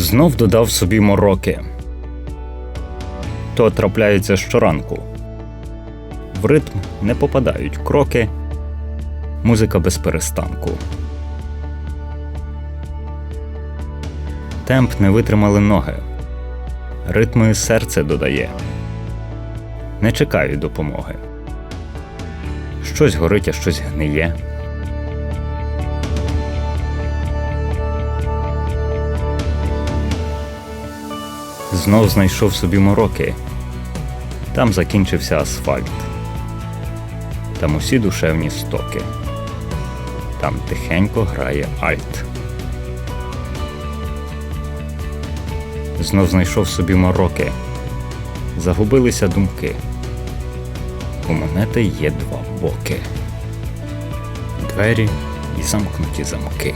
Знов додав собі мороки. То трапляється щоранку. В ритм не попадають кроки, музика без перестанку. Темп не витримали ноги. Ритми серце додає. Не чекаю допомоги. Щось горить, а щось гниє. Знов знайшов собі мороки. Там закінчився асфальт. Там усі душевні стоки. Там тихенько грає альт. Знов знайшов собі мороки. Загубилися думки. У монети є два боки. Двері і замкнуті замки.